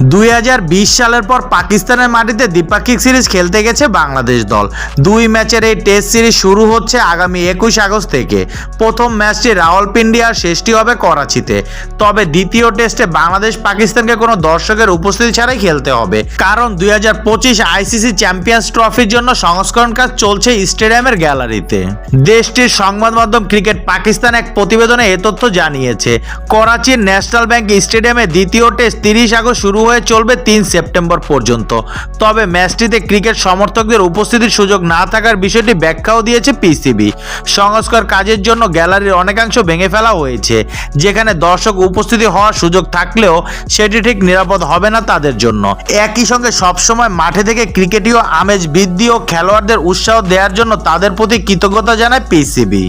দুই হাজার বিশ সালের পর পাকিস্তানের মাটিতে দ্বিপাক্ষিক সিরিজ খেলতে গেছে বাংলাদেশ দল। দুই ম্যাচের এই টেস্ট সিরিজ শুরু হচ্ছে আগামী একুশ আগস্ট থেকে। প্রথম ম্যাচটি রাওয়ালপিন্ডি আর শেষটি হবে করাচিতে। তবে দ্বিতীয় টেস্টে বাংলাদেশ পাকিস্তানকে কোনো দর্শকের উপস্থিতি ছাড়াই খেলতে হবে। কারণ দুই হাজার পঁচিশ আইসিসি চ্যাম্পিয়ন্স ট্রফির জন্য সংস্করণ কাজ চলছে স্টেডিয়ামের গ্যালারিতে। দেশটির সংবাদ মাধ্যম ক্রিকেট পাকিস্তান এক প্রতিবেদনে এ তথ্য জানিয়েছে। করাচির ন্যাশনাল ব্যাংক স্টেডিয়ামে দ্বিতীয় টেস্ট তিরিশ আগস্ট শুরু হয়ে চলবে তিন সেপ্টেম্বর পর্যন্ত। তবে ম্যাচটিতে ক্রিকেট সমর্থকদের উপস্থিতির সুযোগ না থাকার বিষয়টি ব্যাখ্যাও দিয়েছে পিসিবি। সংস্কার কাজের জন্য গ্যালারির অনেকাংশ ভেঙে ফেলা হয়েছে। যেখানে দর্শক উপস্থিতি হওয়ার সুযোগ থাকলেও সেটি ঠিক নিরাপদ হবে না তাদের জন্য। একই সঙ্গে সবসময় মাঠে থেকে ক্রিকেটীয় আমেজ বৃদ্ধি ও খেলোয়াড়দের উৎসাহ দেওয়ার জন্য তাদের প্রতি কৃতজ্ঞতা জানায় পিসিবি।